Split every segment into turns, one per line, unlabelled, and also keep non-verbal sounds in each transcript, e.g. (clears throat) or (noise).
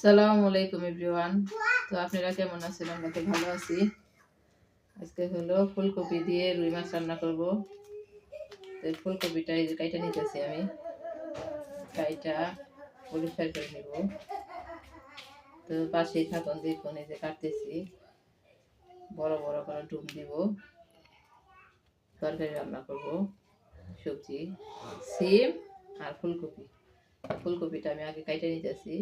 সালাম আলাইকুম এভরিওয়ান। তো আপনারা কেমন আছেন? আমরা তো ভালো আছি। আজকে হলো ফুলকপি দিয়ে রুই মাছ রান্না করব। তো ফুলকপিটা এই যে কাইটা নিতেছি আমি। কাইটা পরিষ্কার করে নেব। তো পাশেই থাকুন দেখুন এই যে কাটতেছি, বড় বড় করে ডুব দিব। তরকারি রান্না করব, সবজি, সিম আর ফুলকপি। ফুলকপিটা আমি আগে কাইটা নিতেছি।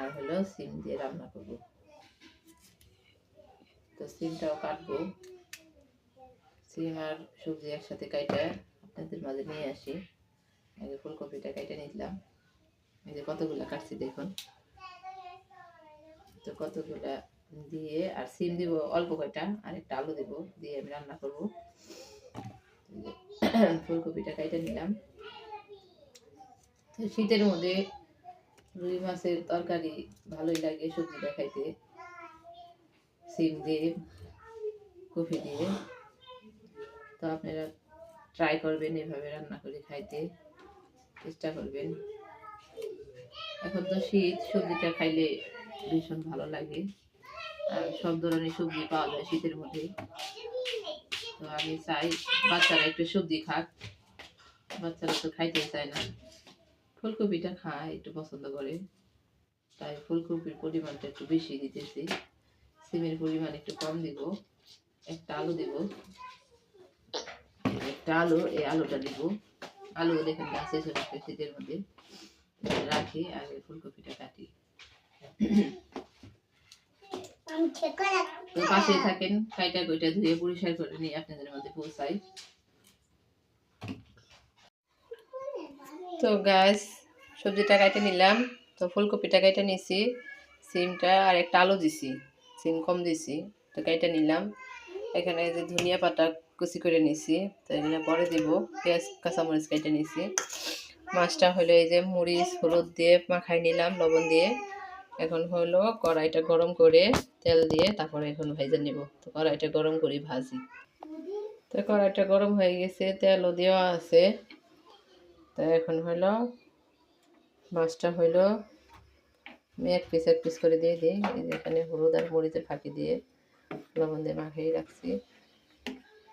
আর হলো সিম দিয়ে রান্না করব। তো সিমটাও কাটবো। সিম আর সবজি একসাথে কাইটা আপনাদের মাঝে নিয়ে আসি। আগে ফুলকপিটা কাইটা নিলাম। এই যে কতগুলা কাটছি দেখুন। তো কতগুলা দিয়ে আর সিম দিব অল্প কয়টা, আর একটা আলু দিব দিয়ে আমি রান্না করব। (clears throat) ফুলকপিটা কাইটা নিলাম। তো শীতের মধ্যে রুই মাছের তরকারি ভালোই লাগে সবজিটা খাইতে সিম দিয়ে, কফি দিয়ে। তো আপনারা ট্রাই করবেন এভাবে রান্না করে খাইতে। চেষ্টা করবেন। এখন তো শীত, সবজিটা খাইলে ভীষণ ভালো লাগে। আর সব ধরনের সবজি পাওয়া যায় শীতের মধ্যে। তো আমি চাই বাচ্চারা একটু সবজি খাক। বাচ্চারা তো খাইতে চায় না। ফুলকপিটা খায়, একটু পছন্দ করে। তাই ফুলকপির পরিমাণটা একটু বেশি দিতেছি। সিমের পরিমাণ একটু কম দিব। একটা আলু দিব। একটা আলু, এই আলুটা দিব। আলু দেখেন গাছে চলে শীতের মধ্যে। রাখি আর ফুলকপিটা কাটি। পাশে থাকেন কাইটা কইটা ধুয়ে পরিষ্কার করে নিয়ে আপনাদের মধ্যে পৌঁছাই। তো গাছ সবজিটা কাটে নিলাম। তো ফুলকপিটা কেটে নিছি, সিমটা আর একটা আলু দিছি, সিম কম দিছি, তো কেটে নিলাম। এখানে যে ধনিয়া পাতা কুচি করে নিছি, তো এগুলো পরে দিব, পেঁয়াজ, কাঁচামরিচ কেটে নিছি। মাছটা হলো এই যে মরিচ, হলুদ দিয়ে মাখাই নিলাম, লবণ দিয়ে। এখন হলো কড়াইটা গরম করে তেল দিয়ে তারপরে এখন ভেজে নিব। তো কড়াইটা গরম করি ভাজি। তো কড়াইটা গরম হয়ে গেছে, তেলও দেওয়া আছে। তো এখন হলো মাছটা হইল আমি এক পিস এক পিস করে দিয়ে দিই। এই এখানে হলুদ আর মরিচের ফাঁকি দিয়ে লবণ দিয়ে মাখিয়ে রাখছি।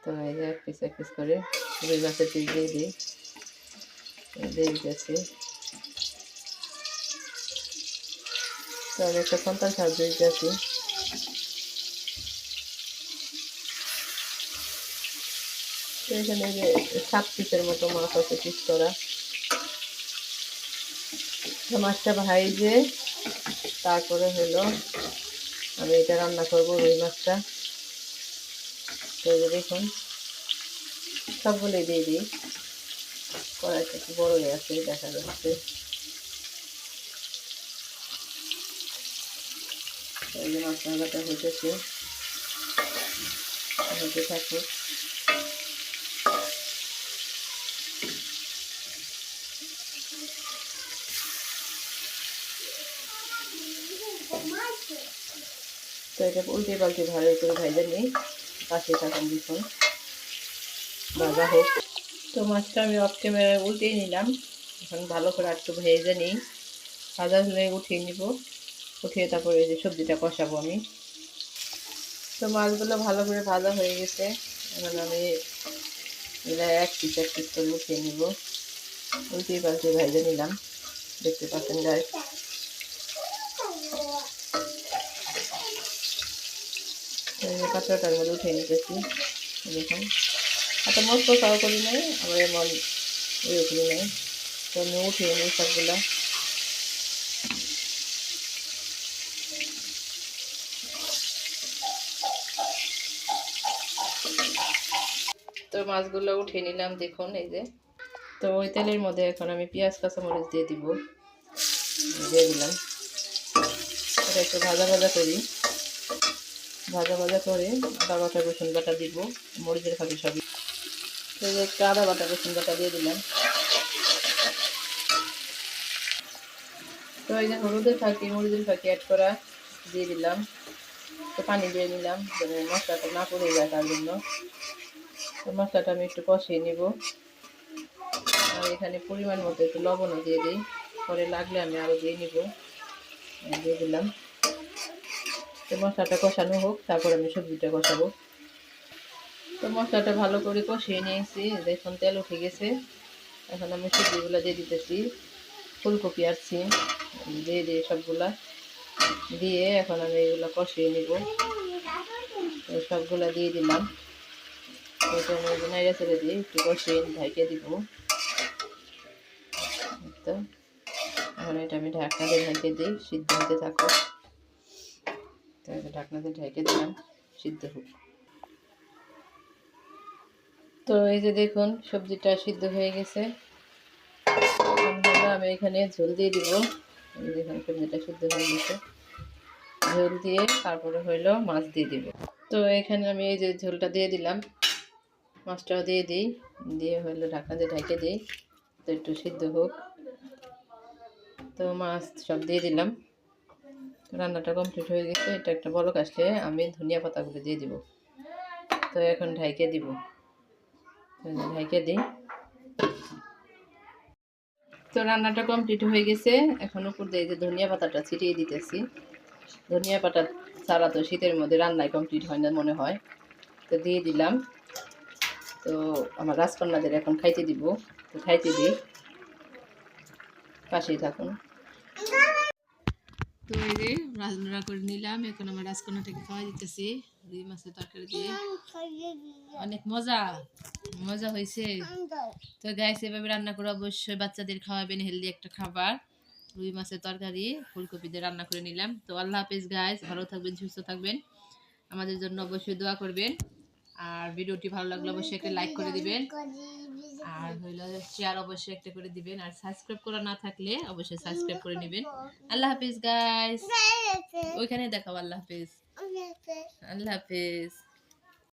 তো এই যে এক পিস এক পিস করে রুই মাছের পিস দিয়ে দিই। দিয়ে দিতেছি তো আমি একটা সন্তান সাহায্য দিতেছি তো এখানে যে সাত পিসের মতো মাছ আছে পিস করা। মাছটা ভাইজে তারপরে হলো আমি এটা রান্না করব রুই মাছটা। তো দেখুন, সবগুলোই দিয়ে দিই। কড়াইটা একটু বড় হয়ে আছে, দেখা যাচ্ছে। মাছ ভাজাটা হইতেছে হতে থাকুক। তো এটা উল্টে পাল্টে ভালো করে ভাইজা নিই। পাশে থাকুন দেখুন ভাজা হোক। তো মাছটা আমি অফ ক্যামেরায় উল্টেই নিলাম। এখন ভালো করে একটু ভেজে নিই। ভাজা হলে উঠিয়ে নিব। উঠিয়ে তারপরে যে সবজিটা কষাবো আমি। তো মাছগুলো ভালো করে ভাজা হয়ে গেছে। এখন আমি এগুলো এক পিস এক পিস করে উঠিয়ে নিব। উল্টিয়ে পাল্টে ভেজে নিলাম। দেখতে পাচ্ছেন গায়ে পাত্রটার মধ্যে উঠে নিতেছি। দেখুন। এত মস্ত খাওয়া করি নাই, আবার এমন ইয়ে করি নাই। তো আমি উঠিয়ে নিই সবগুলো। তো মাছগুলো উঠিয়ে নিলাম, দেখুন, এই যে। তো ওই তেলের মধ্যে এখন আমি পেঁয়াজ, কাঁচামরিচ দিয়ে দিব। দিয়ে দিলাম। এটা একটু ভাজা ভাজা করি। ভাজা ভাজা করে আদা, বাটা, রসুন বাটা দিব, মরিচের ফাঁকি সবই তো একটু আদা, বাটা, রসুন বাটা দিয়ে দিলাম। তো এই যে হলুদের ফাঁকি, মরিচের ফাঁকি অ্যাড করা দিয়ে দিলাম। তো পানি দিয়ে নিলাম মশলাটা না পড়ে যায় তার জন্য। তো মশলাটা আমি একটু কষিয়ে নিব। আর এখানে পরিমাণ মতো একটু লবণও দিয়ে দিই। পরে লাগলে আমি আরও দিয়ে নিব। দিয়ে দিলাম। তো মশলাটা কষানো হোক, তারপর আমি সবজিটা কষাবো। তো মশলাটা ভালো করে কষিয়ে নিয়েছি, দেখুন তেল উঠে গেছে। এখন আমি সবজিগুলো দিয়ে দিতেছি, ফুলকপি আর সিম দিয়ে দিয়ে সবগুলা দিয়ে এখন আমি এগুলো কষিয়ে নিব। সবগুলা দিয়ে দিলাম। এটা ছেড়ে দিয়ে একটু কষিয়ে ঢাইকে দিব। তো এখন এটা আমি দিয়ে ঢাকে দিই, সিদ্ধ হতে থাকো তো এটা ঢাকনা দিয়ে ঢেকে দিলাম, সিদ্ধ হোক। তো এই যে দেখুন, সবজিটা সিদ্ধ হয়ে গেছে। আমি এখানে ঝোল দিয়ে দিব। দেখুন, সবজিটা সিদ্ধ হয়ে গেছে। ঝোল দিয়ে তারপরে হইল মাছ দিয়ে দিব। তো এখানে আমি এই যে ঝোলটা দিয়ে দিলাম, মাছটাও দিয়ে দিই। দিয়ে হইল ঢাকনা দিয়ে ঢেকে দিই। তো একটু সিদ্ধ হোক। তো মাছ সব দিয়ে দিলাম। রান্নাটা কমপ্লিট হয়ে গেছে, এটা একটা বড় আসলে আমি ধনিয়া পাতাগুলো দিয়ে দিব। তো এখন ঢাইকে দিব। ঢাইকে দিই। তো রান্নাটা কমপ্লিট হয়ে গেছে। এখন উপর দিয়ে যে ধনিয়া পাতাটা ছিটিয়ে দিতেছি। ধনিয়া পাতা ছাড়া তো শীতের মধ্যে রান্নায় কমপ্লিট হয় না মনে হয়। তো দিয়ে দিলাম। তো আমার রাজকন্যাদের এখন খাইতে দিব। তো খাইতে দিই। পাশেই থাকুন। তো এই যে রান্না করে নিলাম, এখন আমার রাজকন্যাটাকে খাওয়া দিতেছি, রুই মাছের তরকারি দিয়ে। অনেক মজা মজা হয়েছে। তো গ্যাস এভাবে রান্না করে অবশ্যই বাচ্চাদের খাওয়াবেন হেলদি একটা খাবার। রুই মাছের তরকারি, ফুলকপি দিয়ে রান্না করে নিলাম। তো আল্লাহ হাফেজ গাইস ভালো থাকবেন, সুস্থ থাকবেন। আমাদের জন্য অবশ্যই দোয়া করবেন। আর ভিডিওটি ভালো লাগলে অবশ্যই একটা লাইক করে দিবেন। আর হইল শেয়ার অবশ্যই একটা করে দিবেন। আর সাবস্ক্রাইব করা না থাকলে অবশ্যই সাবস্ক্রাইব করে নেবেন। আল্লাহ হাফিজ গাইস ওইখানে দেখাও আল্লাহ হাফিজ। আল্লাহ হাফেজ।